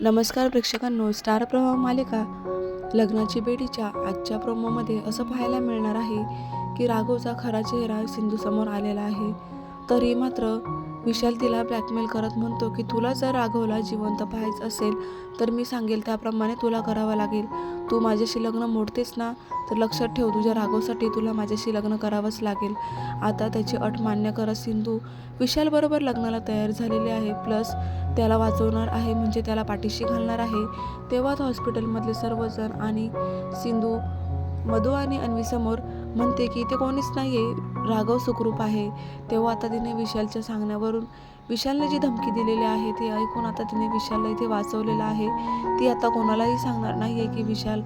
नमस्कार प्रेक्षकांनो स्टार प्रभाव मालिका लग्नाची बेटीच्या आजच्या प्रोमोमध्ये असं पाहायला मिळणार आहे की राघवचा खरा चेहरा सिंधूसमोर आलेला आहे. तरी मात्र विशाल तिला ब्लॅकमेल करत म्हणतो की तुला जर राघवला जिवंत पाहायचं असेल तर मी सांगेल त्याप्रमाणे तुला करावं लागेल. तू माझ्याशी लग्न मोडतेस ना तर लक्षात ठेव तुझ्या राघवसाठी तुला माझ्याशी लग्न करावंच लागेल. आता त्याची अट मान्य करत सिंधू. विशालबरोबर लग्नाला तयार झालेली आहे प्लस त्याला वाचवणार आहे म्हणजे त्याला पाठीशी घालणार आहे. तेव्हाच हॉस्पिटलमधले सर्वजण आणि सिंधू मधू आणि अन्वीसमोर म्हणते की ते कोणीच नाही आहे राघव सुखरूप आहे. तेव्हा आता तिने विशालच्या सांगण्यावरून विशालने जी धमकी दिलेली आहे ती ऐकून आता तिने विशालला इथे वाचवलेलं आहे. ती आता कोणालाही सांगणार नाही आहे की विशाल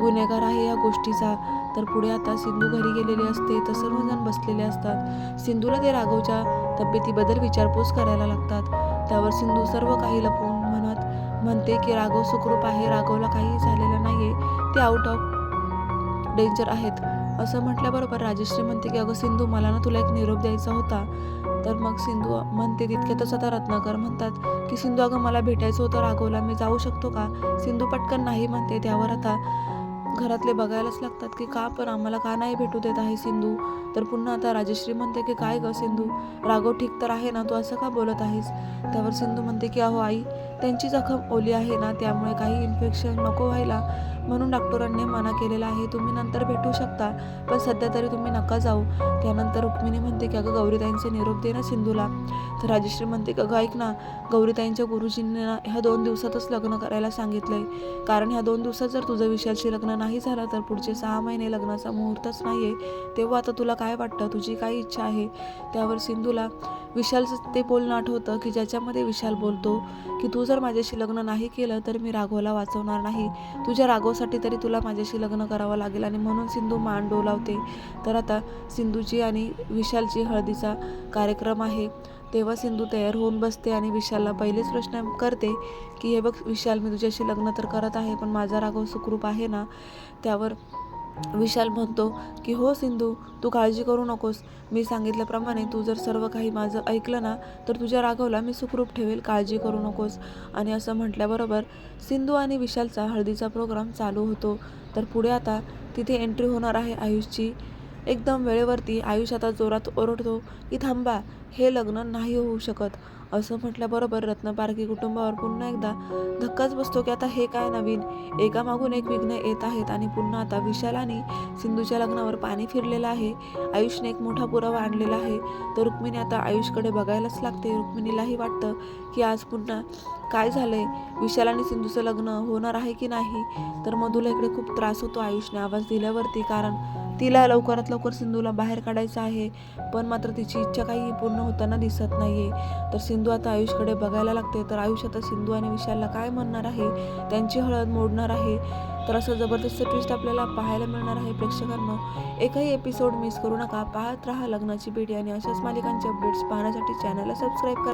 गुन्हेगार आहे या गोष्टीचा. तर पुढे आता सिंधू घरी गेलेली असते तर सर्वजण बसलेले असतात. सिंधूला ते राघवच्या तब्येतीबद्दल विचारपूस करायला लागतात. त्यावर सिंधू सर्व काही लपवून म्हणत म्हणते की राघव सुखरूप आहे राघवला काही झालेलं नाही आहे ते आउट ऑफ डेंजर आहेत. असं म्हटल्याबरोबर राजश्री म्हणते की अगं सिंधू मला ना तुला एक निरोप द्यायचा होता. तर मग सिंधू म्हणते तितक्यातच आता रत्नाकर म्हणतात की सिंधू अगं मला भेटायचं होतं राघवला मी जाऊ शकतो का? सिंधू पटकन नाही म्हणते त्यावर आता घरातले बघायलाच लागतात की का पण आम्हाला का नाही भेटू देत आहे सिंधू? तर पुन्हा आता राजश्री म्हणते की काय ग सिंधू राघव ठीक तर आहे ना? तू असं का बोलत आहेस? त्यावर सिंधू म्हणते की अहो आई त्यांची जखम ओली आहे ना त्यामुळे काही इन्फेक्शन नको व्हायला म्हणून डॉक्टरांनी मना केलेला आहे. तुम्ही नंतर भेटू शकता पण सध्या तरी तुम्ही नका जाऊ. त्यानंतर रुक्मिणी म्हणते की अगं गौरीताईंचे निरोप दे ना सिंधूला. तर राजश्री म्हणते की अगं ऐक ना गौरीताईंच्या गुरुजींनी ना ह्या दोन दिवसातच लग्न करायला सांगितलं आहे कारण ह्या दोन दिवसात जर तुझं विशालशी लग्न नाही झालं तर पुढचे सहा महिने लग्नाचा मुहूर्तच नाही आहे तेव्हा आता तुला काय वाटतं? तुझी काय इच्छा आहे? त्यावर सिंधूला विशालचं ते बोलणं आठवतं की ज्याच्यामध्ये विशाल बोलतो की तू जर माझ्याशी लग्न नाही केलं तर मी राघवला वाचवणार नाही. तुझ्या राघवसाठी तरी तुला माझ्याशी लग्न करावं लागेल आणि म्हणून सिंधू मान डोलावते. तर आता सिंधूची आणि विशालची हळदीचा कार्यक्रम आहे. तेव्हा सिंधू तयार होऊन बसते आणि विशालला पहिलेच प्रश्न करते की हे बघ विशाल मी तुझ्याशी लग्न तर करत आहे पण माझा राघव सुखरूप आहे ना? त्यावर विशाल म्हणतो की हो सिंधू तू काळजी करू नकोस. मी सांगितल्याप्रमाणे तू जर सर्व काही माझं ऐकलं ना तर तुझ्या राघवला मी सुखरूप ठेवेल. काळजी करू नकोस. आणि असं म्हटल्याबरोबर सिंधू आणि विशालचा हळदीचा प्रोग्राम चालू होतो. तर पुढे आता तिथे एंट्री होणार आहे आयुषची. एकदम वेळेवरती आयुष्याचा आता जोरात ओरडतो की थांबा हे लग्न नाही होऊ शकत. असं म्हटल्याबरोबर रत्नपारखी कुटुंबावर पुन्हा एकदा धक्काच बसतो की आता हे काय नवीन? एकामागून एक विघ्न येत आहेत आणि पुन्हा आता विशाल आणि सिंधूच्या लग्नावर पाणी फिरलेलं आहे. आयुषने एक मोठा पुरावा आणलेला आहे. तर रुक्मिणी आता आयुषकडे बघायलाच लागते. रुक्मिणीलाही वाटतं की आज पुन्हा काय झालंय? विशाल आणि सिंधूचं लग्न होणार आहे की नाही? तर मधुला इकडे खूप त्रास होतो आयुषने आवाज दिल्यावरती. कारण तिला लवकरात लवकर सिंधूला बाहेर काढायचं आहे. पण मात्र तिची इच्छा काही पूर्ण होताना दिसत नाही आहे तर सिंधू आता आयुषकडे बघायला लागते तर आयुष आता सिंधू आणि विशालला काय म्हणणार आहे? त्यांची हळद मोडणार आहे. तर असं जबरदस्त ट्विस्ट आपल्याला पाहायला मिळणार आहे प्रेक्षकांना. एकही एपिसोड मिस करू नका. पाहत राहा लग्नाची बेटी आणि अशाच मालिकांचे अपडेट्स पाहण्यासाठी चॅनलला सबस्क्राईब करा.